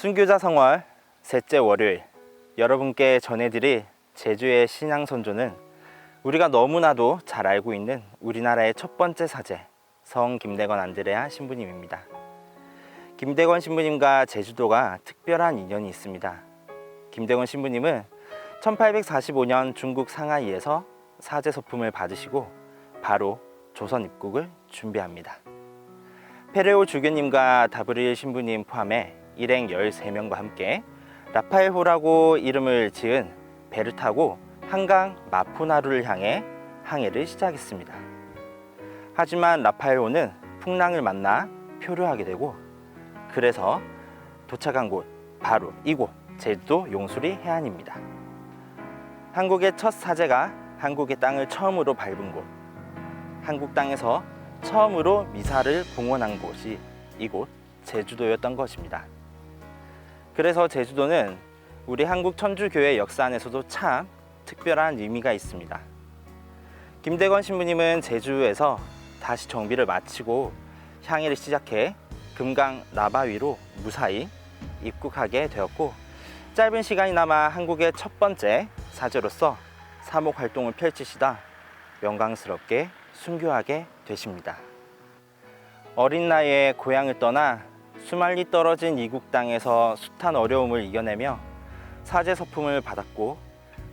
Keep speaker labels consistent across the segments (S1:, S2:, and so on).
S1: 순교자 성월 셋째 월요일 여러분께 전해드릴 제주의 신앙 선조는 우리가 너무나도 잘 알고 있는 우리나라의 첫 번째 사제 성 김대건 안드레아 신부님입니다. 김대건 신부님과 제주도가 특별한 인연이 있습니다. 김대건 신부님은 1845년 중국 상하이에서 사제 서품을 받으시고 바로 조선 입국을 준비합니다. 페레오 주교님과 다브릴 신부님 포함해 일행 13명과 함께 라파엘호라고 이름을 지은 배를 타고 한강 마푸나루를 향해 항해를 시작했습니다. 하지만 라파엘호는 풍랑을 만나 표류하게 되고 그래서 도착한 곳 바로 이곳 제주도 용수리 해안입니다. 한국의 첫 사제가 한국의 땅을 처음으로 밟은 곳 한국 땅에서 처음으로 미사를 봉헌한 곳이 이곳 제주도였던 것입니다. 그래서 제주도는 우리 한국 천주교회 역사 안에서도 참 특별한 의미가 있습니다. 김대건 신부님은 제주에서 다시 정비를 마치고 향해를 시작해 금강 라바위로 무사히 입국하게 되었고 짧은 시간이나마 한국의 첫 번째 사제로서 사목 활동을 펼치시다 영광스럽게 순교하게 되십니다. 어린 나이에 고향을 떠나 수말리 떨어진 이국 땅에서 숱한 어려움을 이겨내며 사제 서품을 받았고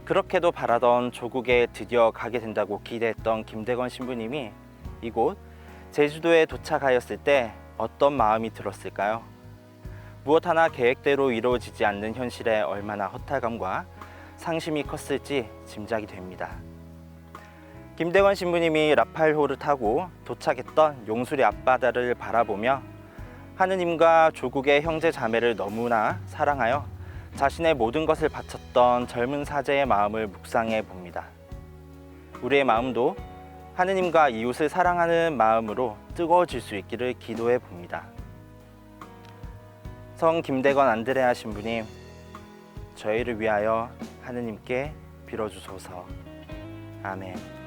S1: 그렇게도 바라던 조국에 드디어 가게 된다고 기대했던 김대건 신부님이 이곳 제주도에 도착하였을 때 어떤 마음이 들었을까요? 무엇 하나 계획대로 이루어지지 않는 현실에 얼마나 허탈감과 상심이 컸을지 짐작이 됩니다. 김대건 신부님이 라팔호를 타고 도착했던 용수리 앞바다를 바라보며 하느님과 조국의 형제 자매를 너무나 사랑하여 자신의 모든 것을 바쳤던 젊은 사제의 마음을 묵상해 봅니다. 우리의 마음도 하느님과 이웃을 사랑하는 마음으로 뜨거워질 수 있기를 기도해 봅니다. 성 김대건 안드레아 신부님, 저희를 위하여 하느님께 빌어주소서. 아멘.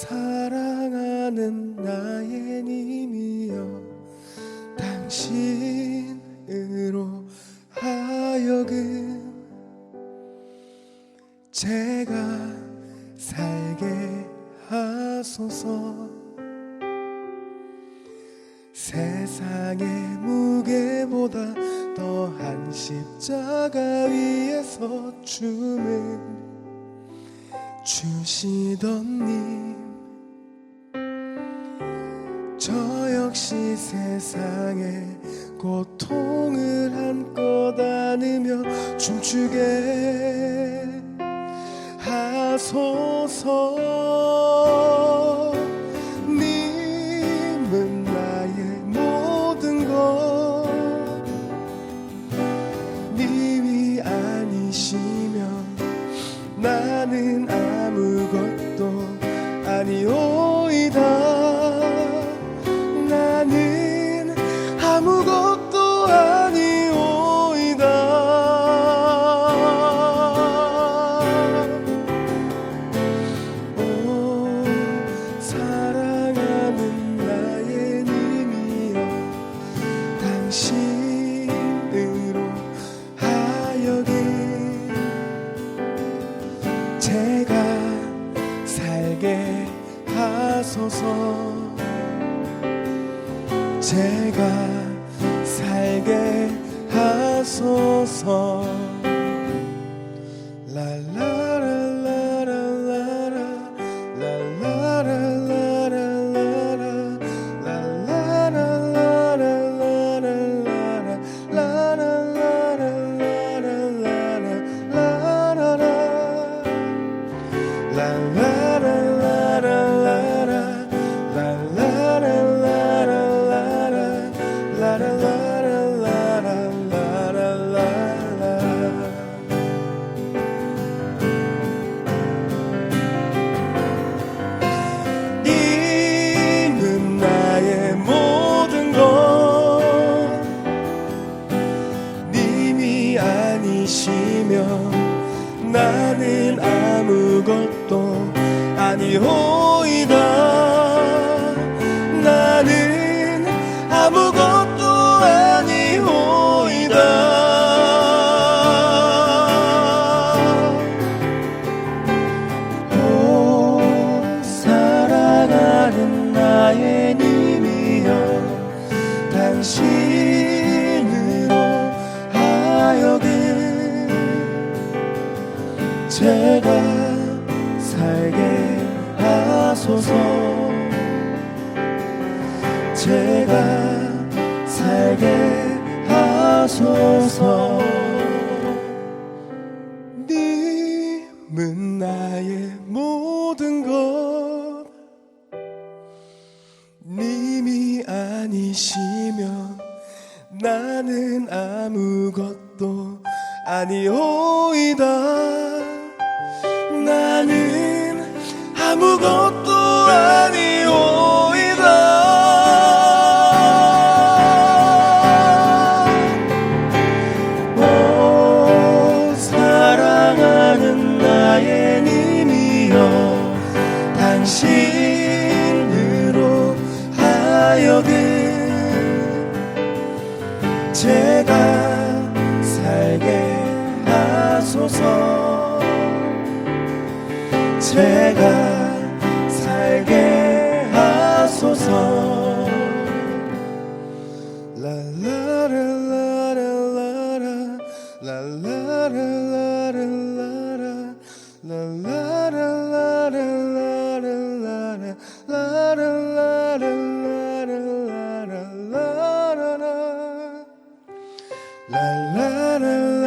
S2: 사랑하는 나의 님이여 당신으로 하여금 제가 살게 하소서. 세상의 무게보다 더한 십자가 위에서 춤을 주시던 님, 역시 세상의 고통을 한껏 안으며 춤추게 하소서. 님은 나의 모든 것, 님이 아니시면 나는 아무것도 아니오 하소서 제가 살게 하소서 당신으로 하여금 제가 살게 하소서. 제가 살게 하소서 아니시면 나는 아무것도 아니오이다. 나는 아무것도 주셔서 제가 살게 하소서 라라라라라라라 라라라라라라라 라라라라라라라 라라라라라라라 라라라